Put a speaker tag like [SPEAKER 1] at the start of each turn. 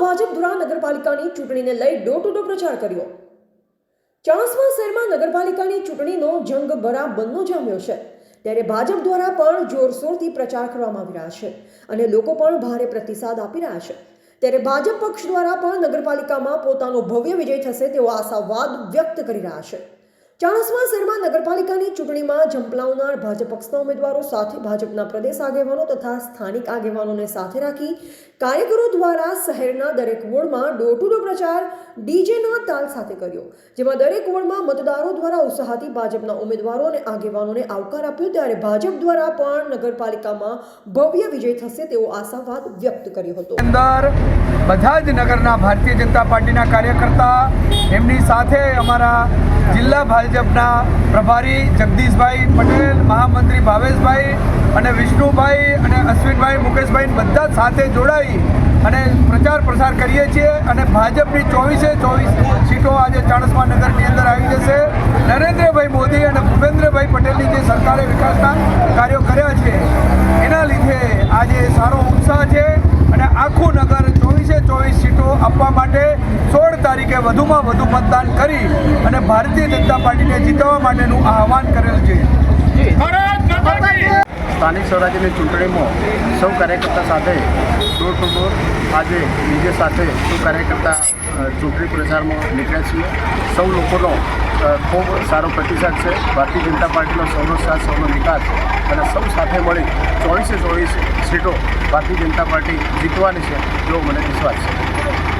[SPEAKER 1] ભાજપ દ્વારા નગરપાલિકાની ચૂંટણીને લઈ ડોર ટુ ડોર પ્રચાર કર્યો. ચાણસ્મા શહેરમાં નગરપાલિકાની ચૂંટણીનો જંગ બરાબરનો જામ્યો છે. ત્યારે ભાજપ દ્વારા પણ જોરશોરથી પ્રચાર કરવામાં આવી રહ્યા છે અને લોકો પણ ભારે પ્રતિસાદ આપી રહ્યા છે. ત્યારે ભાજપ પક્ષ દ્વારા પણ નગરપાલિકામાં પોતાનો ભવ્ય વિજય થશે તેવો આશાવાદ વ્યક્ત કરી રહ્યા છે. ચાણસ્મા શહેરમાં નગરપાલિકાની ચૂંટણીમાં ઝંપલાવનાર ભાજપ પક્ષના ઉમેદવારો સાથે ભાજપના પ્રદેશ આગેવાનો તથા સ્થાનિક આગેવાનોને સાથે રાખી કાર્યકરો દ્વારા શહેરના દરેક વોર્ડમાં ડોર ટુ ડોર પ્રચાર ડીજેના તાલ સાથે કર્યો, જેમાં દરેક વોર્ડમાં મતદારો દ્વારા ઉત્સાહથી ભાજપના ઉમેદવારો અને આગેવાનોને આવકાર આપ્યો ત્યારે ભાજપ દ્વારા પણ નગરપાલિકામાં ભવ્ય વિજય થશે તેવો આશાવાદ વ્યક્ત કર્યો હતો.
[SPEAKER 2] અંદર બધા જ નગરના ભારતીય જનતા પાર્ટીના કાર્યકર્તા એમની સાથે અમારા જિલ્લા ભાજપના પ્રભારી જગદીશભાઈ પટેલ, મહામંત્રી ભાવેશભાઈ અને વિષ્ણુભાઈ અને અશ્વિનભાઈ મુકેશભાઈ બધા સાથે જોડાઈ અને પ્રચાર પ્રસાર કરીએ છીએ. અને ભાજપની ચોવીસે ચોવીસ સીટો આજે ચાણસ્મા નગરની અંદર આવી જશે નરેન્દ્રભાઈ મોદી અને ભૂપેન્દ્રભાઈ પટેલની જે સરકારે વિકાસના કાર્યો કર્યા છે એના લીધે આજે સારો ઉત્સાહ છે અને આખું નગર ચોવીસે ચોવીસ સીટો આપવા માટે સોળ તારીખે વધુમાં વધુ મતદાન કરી અને ભારતીય જનતા પાર્ટીને જીતવા માટેનું આહવાન કરેલ છે.
[SPEAKER 3] સ્થાનિક સ્વરાજ્યની ચૂંટણીમાં સૌ કાર્યકર્તા સાથે ડોર ટુ ડોર આજે બીજે સાથે સૌ કાર્યકર્તા ચૂંટણી પ્રચારમાં નીકળ્યા છીએ. સૌ લોકોનો ખૂબ સારો પ્રતિસાદ છે. ભારતીય જનતા પાર્ટીનો સૌનો સાથ સૌનો વિકાસ અને સૌ સાથે મળી ચોવીસે ચોવીસ સીટો ભારતીય જનતા પાર્ટી જીતવાની છે એવો મને વિશ્વાસ છે.